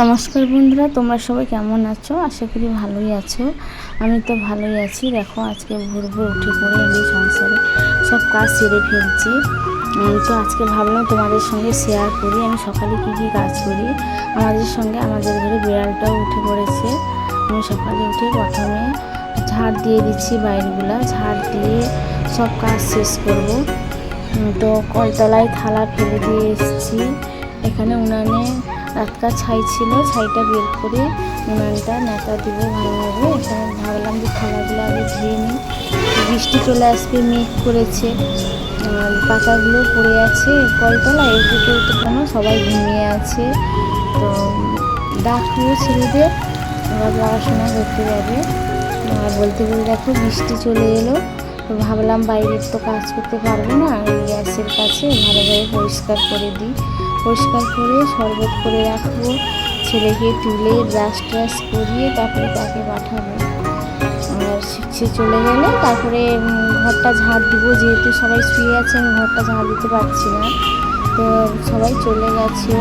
নমস্কার বন্ধুরা, তোমরা সবাই কেমন আছো? আশা করি ভালোই আছো। আমি তো ভালোই আছি। দেখো, আজকে ভোর ভোর উঠে পড়ে আমি সংসারে সব কাজ সেরে ফেলছি। তো আজকে ভাবলাম তোমাদের সঙ্গে শেয়ার করি। আমি সকালে কী কী কাজ করি? আমাদের সঙ্গে আমাদের ঘরে বিড়ালটাও উঠে পড়েছে। আমি সকালে উঠে প্রথমে ঝাড় দিয়ে দিচ্ছি বাইরগুলা। ঝাড় দিয়ে সব কাজ শেষ করব। তো কলতলায় থালা ফেলে দিয়ে এসেছি। এখানে উনানে রাতকার ছাই ছিল, ছাইটা বের করে উনানটা নেতা দিব ভালোভাবে। এখানে ভাবলাম যে থালাগুলো আগে ধুয়ে নিই। বৃষ্টি চলে আসবে, মেঘ করেছে। পাতাগুলো পড়ে আছে কলতলায় এদিকে তো কোনো, সবাই ঘুমিয়ে আছে। তো ডাকটিও ছেলেদের ওরা পড়াশোনা করতে যাবে। আর বলতে বলতে দেখো, বৃষ্টি চলে এলো। তো ভাবলাম বাইরের তো কাজ করতে পারব না গ্যাসের কাছে ভালোভাবে পরিষ্কার করে দিই। পরিষ্কার করে, শরবত করে রাখব। ছেলেকে তুলে ব্রাশ ট্রাশ করিয়ে তারপরে তাকে পাঠাবো। আর সে চলে গেলে তারপরে ঘরটা ঝাড় দিব। যেহেতু সবাই শুয়ে আছে, আমি ঘরটা ঝাড় দিতে পারছি না। তো সবাই চলে গেছে।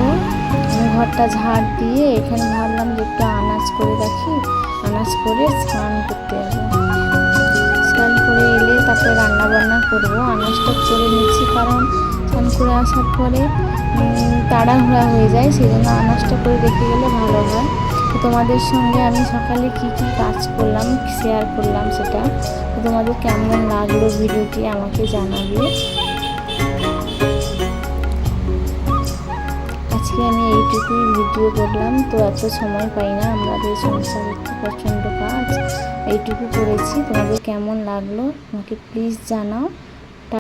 আমি ঘরটা ঝাড় দিয়ে এখানে ভাবলাম যে একটু আনাজ করে রাখি। আনাজ করে স্নান করতে যাব স্নান করে এলে তারপরে রান্না বান্না করব। আনাজটা করে নিচ্ছি কারণ স্নান করে আসার পরে তাড়াহুড়া হয়ে যায় সেই জন্য আনাজটা করে রেখে গেলে ভালো হয়। তো তোমাদের সঙ্গে আমি সকালে কি কি কাজ করলাম শেয়ার করলাম সেটা। তো তোমাদের কেমন লাগল ভিডিওটি আমাকে জানাবে। আজকে আমি এইটুকুই ভিডিও করলাম। তো এত সময় পাই না, আমাদের সংসার তো প্রচণ্ড কাজ। এইটুকু করেছি। তোমাদের কেমন লাগল আমাকে প্লিজ জানাও।